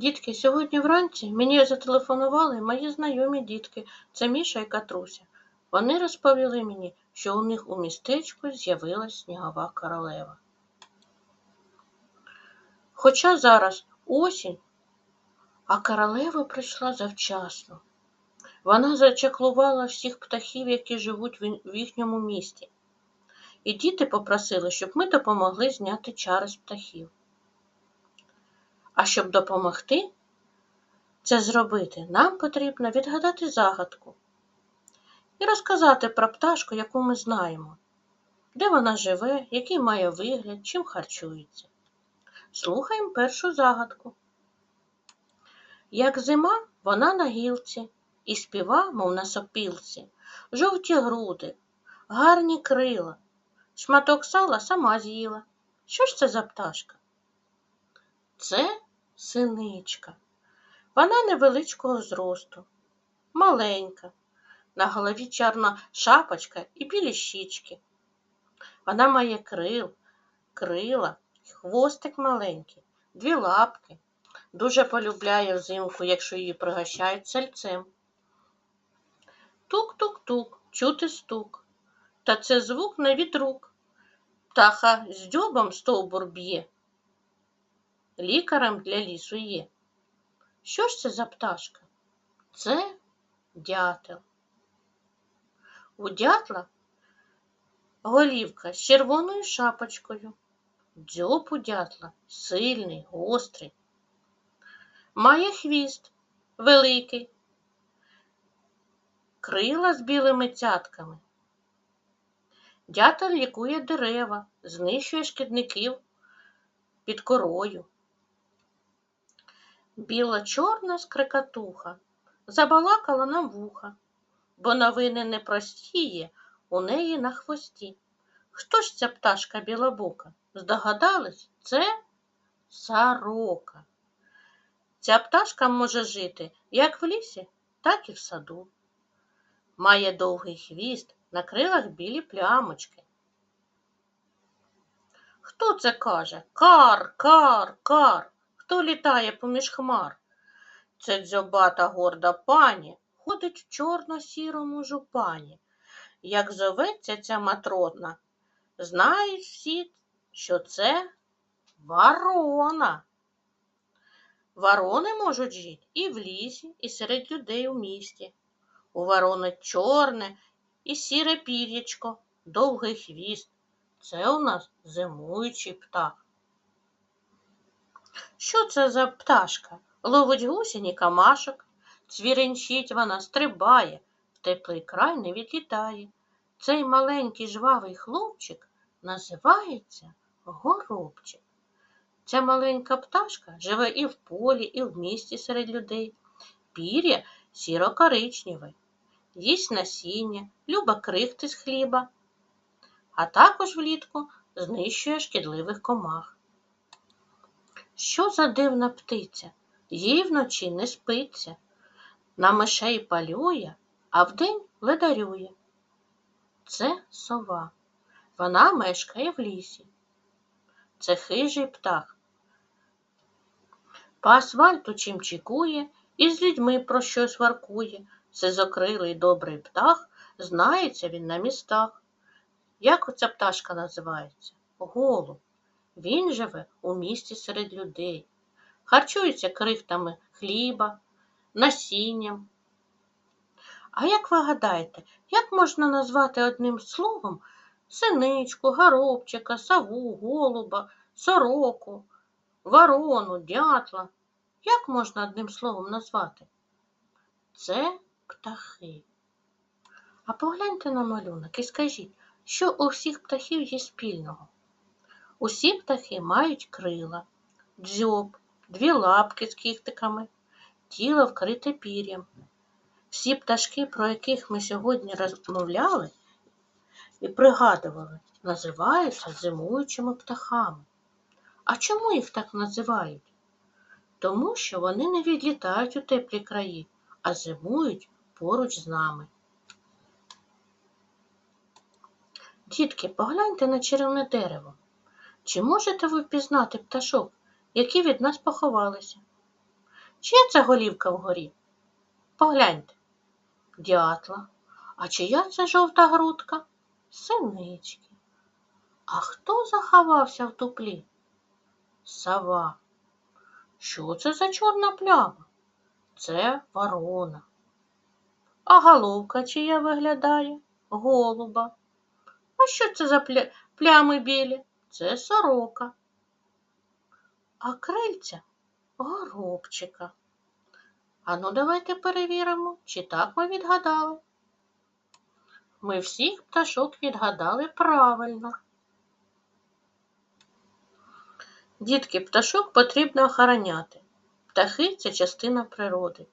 Дітки, сьогодні вранці мені зателефонували мої знайомі дітки, це Міша і Катруся. Вони розповіли мені, що у них у містечку з'явилась снігова королева. Хоча зараз осінь, а королева прийшла завчасно. Вона зачаклувала всіх птахів, які живуть в їхньому місті. І діти попросили, щоб ми допомогли зняти чари з птахів. А щоб допомогти це зробити, нам потрібно відгадати загадку і розказати про пташку, яку ми знаємо, де вона живе, який має вигляд, чим харчується. Слухаємо першу загадку. Як зима, вона на гілці і співа, мов на сопілці, жовті груди, гарні крила, шматок сала сама з'їла. Що ж це за пташка? Це синичка. Вона невеличкого зросту, маленька, на голові чорна шапочка і білі щічки. Вона має крил, крила, хвостик маленький, дві лапки. Дуже полюбляє взимку, якщо її пригощають сальцем. Тук-тук-тук, чути стук. Та це звук не від рук. Птаха з дзьобом стовбур б'є. Лікарем для лісу є. Що ж це за пташка? Це дятел. У дятла голівка з червоною шапочкою. Дзьоб у дятла сильний, гострий. Має хвіст великий, крила з білими цятками. Дятел лікує дерева, знищує шкідників під корою. Біла-чорна скрикатуха забалакала нам вуха, бо новини не простіє у неї на хвості. Хто ж ця пташка білобока? Здогадались? Це сорока. Ця пташка може жити як в лісі, так і в саду. Має довгий хвіст, на крилах білі плямочки. Хто це каже? Кар, кар, кар. Хто літає поміж хмар? Це дзьобата горда пані ходить в чорно-сірому жупані. Як зоветься ця матрона, знають всі, що це ворона. Ворони можуть жити і в лісі, і серед людей у місті. У ворони чорне і сіре пір'ячко, довгий хвіст. Це у нас зимуючий птах. Що це за пташка? Ловить гусінь і камашок, цвіренчить вона, стрибає, в теплий край не відлітає. Цей маленький жвавий хлопчик називається горобчик. Ця маленька пташка живе і в полі, і в місті серед людей. Пір'я сіро-коричневе, їсть насіння, люба крихти з хліба, а також влітку знищує шкідливих комах. Що за дивна птиця? Їй вночі не спиться, на мишей палює, а вдень ледарює. Це сова. Вона мешкає в лісі. Це хижий птах. По асфальту чимчикує і з людьми про щось варкує. Сизокрилий добрий птах, знається він на містах. Як оця пташка називається? Голуб. Він живе у місті серед людей, харчується крихтами хліба, насінням. А як ви гадаєте, як можна назвати одним словом синичку, горобчика, сову, голуба, сороку, ворону, дятла? Як можна одним словом назвати? Це птахи. А погляньте на малюнок і скажіть, що у всіх птахів є спільного? Усі птахи мають крила, дзьоб, дві лапки з кіхтиками, тіло вкрите пір'ям. Всі пташки, про яких ми сьогодні розмовляли і пригадували, називаються зимуючими птахами. А чому їх так називають? Тому що вони не відлітають у теплі краї, а зимують поруч з нами. Дітки, погляньте на черевне дерево. Чи можете ви впізнати пташок, які від нас поховалися? Чия це голівка вгорі? Погляньте. Дятла. А чия це жовта грудка? Синички. А хто заховався в туплі? Сова. Що це за чорна пляма? Це ворона. А головка чия виглядає? Голуба. А що це за пля... плями білі? Це сорока. А крильця горобчика. Ану, давайте перевіримо, чи так ми відгадали. Ми всіх пташок відгадали правильно. Дітки, пташок потрібно охороняти. Птахи це частина природи,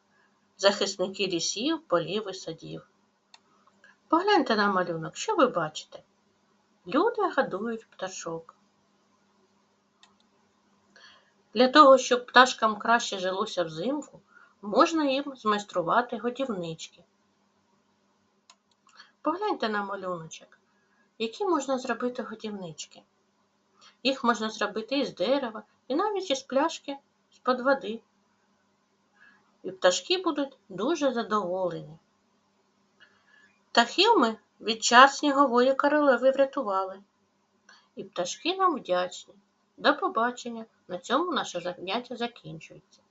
захисники лісів, полів і садів. Погляньте на малюнок, що ви бачите? Люди годують пташок. Для того, щоб пташкам краще жилося взимку, можна їм змайструвати годівнички. Погляньте на малюночок, які можна зробити годівнички. Їх можна зробити із дерева і навіть із пляшки з-під води. І пташки будуть дуже задоволені. Птахів ми від чар снігової королеви врятували. І пташки нам вдячні. До побачення. На цьому наше заняття закінчується.